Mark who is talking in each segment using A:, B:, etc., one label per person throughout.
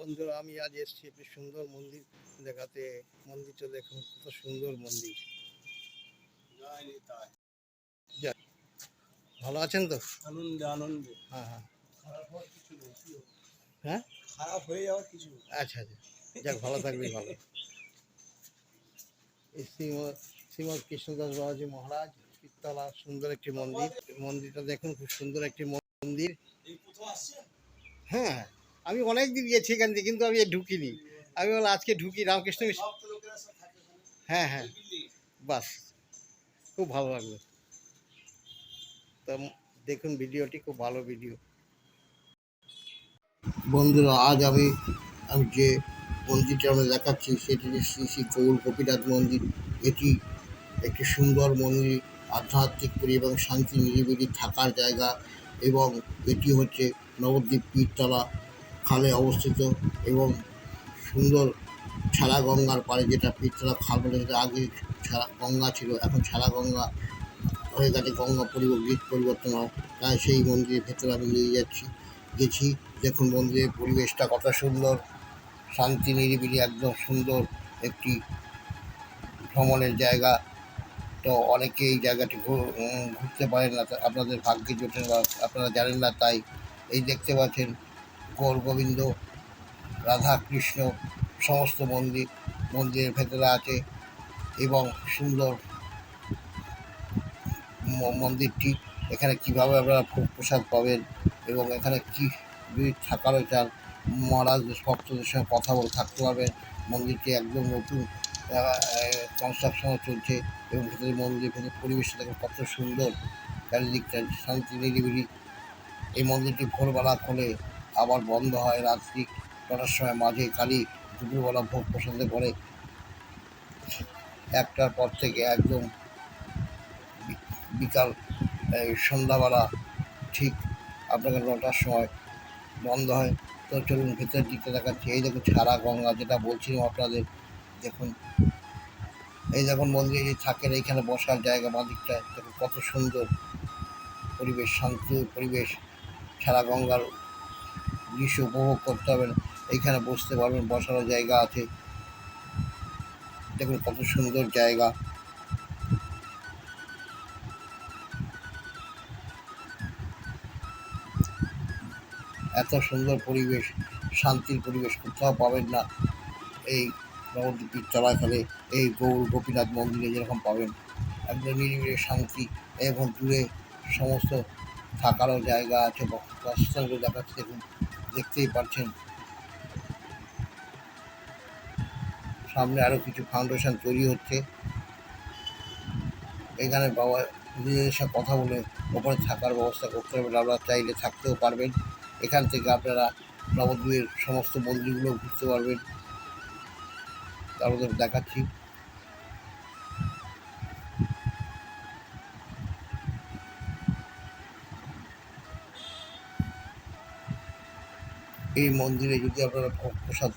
A: বন্ধুরা আমি আজ এসেছি একটি সুন্দর মন্দির দেখাতে। মন্দিরটা দেখুন কত সুন্দর মন্দির। ভালো আছেন তো?
B: আনন্দে আনন্দে।
A: হ্যাঁ হ্যাঁ। হ্যাঁ?
B: খারাপ হয়ে যাওয়ার কিছু
A: আচ্ছা আচ্ছা। যাক ভালো থাকবে ভালো। শ্রীমদ কৃষ্ণদাস বাবাজি মহারাজ পিত্তলা সুন্দর একটি মন্দির। মন্দিরটা দেখুন খুব সুন্দর একটি মন্দির। হ্যাঁ। আমি অনেক দিন গিয়েছি এখান থেকে কিন্তু আমি ঢুকিনি। আমি বললাম, আজকে ঢুকি, রামকৃষ্ণ। হ্যাঁ হ্যাঁ? বাস, খুব ভালো লাগল। তো দেখুন, ভিডিওটি খুব ভালো ভিডিও। বন্ধুরা, আজ আমি আমি যে মন্দিরটা আমরা দেখাচ্ছি, সেটি শ্রী শ্রী গৌর গোপীনাথ মন্দির। এটি একটি সুন্দর মন্দির, আধ্যাত্মিক পরি এবং শান্তি নিরিবিলি থাকার জায়গা এবং এটি হচ্ছে নবদ্বীপ পীরতলা খালে অবস্থিত এবং সুন্দর ছাড়া গঙ্গার পাড়ে যেটা পীরতলা খাল বলে যেটা আগে ছাড়া গঙ্গা ছিল, এখন ছাড়া গঙ্গা হয়ে গেছে, গঙ্গা পরিবর্তিত পরিবর্তন হয়। তাই সেই মন্দিরের ভেতরে আমি নিয়ে যাচ্ছি। গেছি, দেখুন মন্দিরের পরিবেশটা কত সুন্দর, শান্তি নিরিবিলি, একদম সুন্দর একটি ভ্রমণের জায়গা। তো অনেকে এই জায়গাটি ঘুরতে পারেন না, আপনাদের ভাগ্যে জোটে না, আপনারা জানেন না, তাই এই দেখতে পাচ্ছেন। গৌর গোবিন্দ রাধা কৃষ্ণ সমস্ত মন্দির, মন্দিরের ভেতরে আছে এবং সুন্দর মন্দিরটি। এখানে কীভাবে আপনারা ভোগ প্রসাদ পাবেন এবং এখানে কি যদি থাকারও চান মহারাজ ভক্তদের সঙ্গে কথা বলে থাকতে পারবেন। মন্দিরটি একদম নতুন কনস্ট্রাকশনও চলছে এবং ভেতরে মন্দিরের ভেতরে পরিবেশটা দেখুন কত সুন্দর। চারিদিকটা শান্তি নিরিবিলি। এই মন্দিরটি ভোরবেলা খোলে আবার বন্ধ হয় রাত্রি কটার সময়, মাঝে খালি দুপুরবেলা ভোগ প্রসাদে করে একটার পর থেকে একদম বিকাল সন্ধ্যাবেলা ঠিক আপনাকে নটার সময় বন্ধ হয়। তো চলুন ভেতরের দিকটা দেখাচ্ছি। এই দেখুন ছাড়া গঙ্গা, যেটা বলছিলাম আপনাদের, দেখুন। এই দেখুন মন্দিরে থাকেন, এইখানে বসার জায়গা বাঁদিকটা দেখুন কত সুন্দর পরিবেশ, শান্তি পরিবেশ। ছাড়া গঙ্গার দৃশ্য উপভোগ করতে হবেন এইখানে বসতে পারবেন বসারও জায়গা আছে। দেখুন কত সুন্দর জায়গা। এত সুন্দর পরিবেশ, শান্তির পরিবেশ কোথাও পাবেন না। এই নবদ্বীপের চলাকালে এই গৌর গোপীনাথ মন্দিরে যেরকম পাবেন। একদম নিরিবিলি শান্তি এবং দূরে সমস্ত থাকারও জায়গা আছে। বাসস্থানগুলো দেখাচ্ছে, দেখুন। দেখতেই পাচ্ছেন। সামনে আরও কিছু ফাউন্ডেশন তৈরি হচ্ছে। এখানে বাবা নিজেদের সাথে কথা বলে ওপরে থাকার ব্যবস্থা করতে হবে। আপনারা চাইলে থাকতেও পারবেন। এখান থেকে আপনারা নবদ্বীপের সমস্ত মন্দিরগুলো ঘুরতে পারবেন। তারপরে দেখাচ্ছি। এই মন্দিরে যদি আপনারা প্রসাদ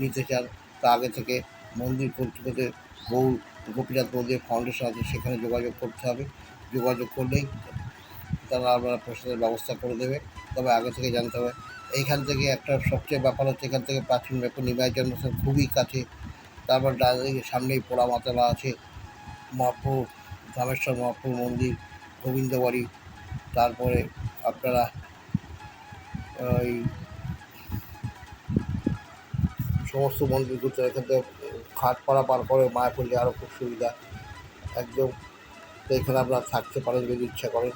A: নিতে চান, তা আগে থেকে মন্দির কর্তৃপক্ষের গৌর গোপীনাথ মন্দির ফাউন্ডেশন আছে, সেখানে যোগাযোগ করতে হবে। যোগাযোগ করলেই তারা আপনারা প্রসাদের ব্যবস্থা করে দেবে। তবে আগে থেকে জানতে হবে, এইখান থেকে একটা সবচেয়ে ব্যাপার হচ্ছে, এখান থেকে প্রাচীন ব্যাপার নিমাই জন্মস্থান খুবই কাছে। তারপর সামনেই পোড়া মাতলা আছে মহাপুর রামেশ্বর মহাপুর মন্দির, গোবিন্দবাড়ি। তারপরে আপনারা ওই সমস্ত মন্দির ঘুরতে এখান থেকে ঘাটপাড়া পার করে মায়াপল্লী আরও খুব সুবিধা। একদম তো এখানে আপনারা থাকতে পারেন যদি ইচ্ছা করেন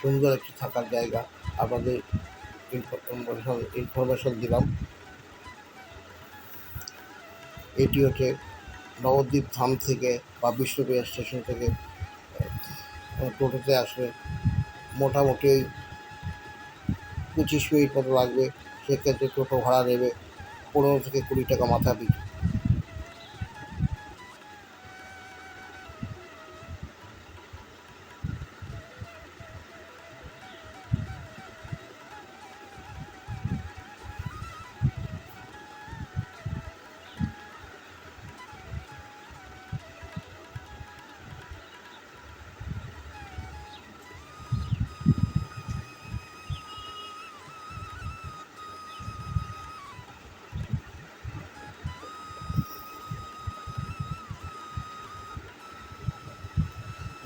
A: সুন্দর একটি থাকার জায়গা। আপনাদের ইনফরমেশন ইনফরমেশন দিলাম। এটি হচ্ছে নবদ্বীপ ধাম থেকে বা বিষ্ণুপ্রিয়া স্টেশন থেকে টোটোতে আসলে মোটামুটি পঁচিশ মিনিট মতো লাগবে সেক্ষেত্রে টোটো ভাড়া নেবে পনেরো থেকে কুড়ি টাকা মাথা পিছু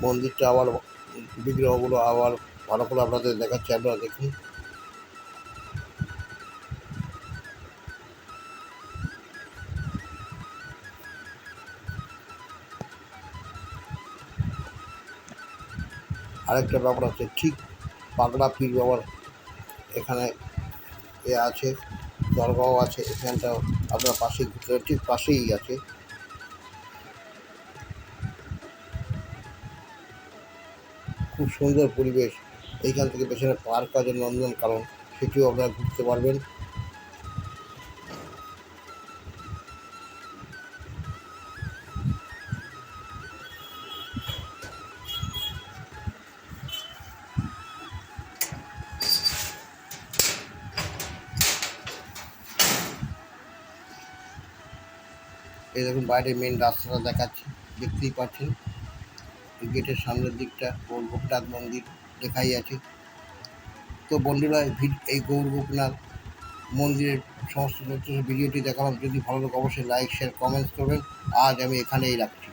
A: মন্দিরটা আবার, বিগ্রহগুলো আবার ভালো করে আপনাদের দেখাচ্ছি, আপনারা দেখুন। আরেকটা ব্যাপার আছে, ঠিক পাগলা পীর বাবার এখানে এ আছে, দরগাও আছে, এখানটাও আপনার পাশে ঠিক পাশেই আছে। খুব সুন্দর পরিবেশ এইখান থেকে পেছনে পার্ক আছে নন্দন, কারণ সেটিও আপনারা ঘুরতে পারবেন। এই দেখুন বাইরে মেন রাস্তাটা দেখাচ্ছি, দেখতেই পাচ্ছেন। গেটের সামনের দিকটা গৌর গোপনাথ মন্দির লেখাই আছে। তো বন্ধুরা, এই গৌর গোপনাথ মন্দিরের সমস্ত ভিডিওটি দেখালাম। যদি ভালো লাগে, অবশ্যই লাইক শেয়ার কমেন্টস করবেন। আজ আমি এখানেই রাখছি।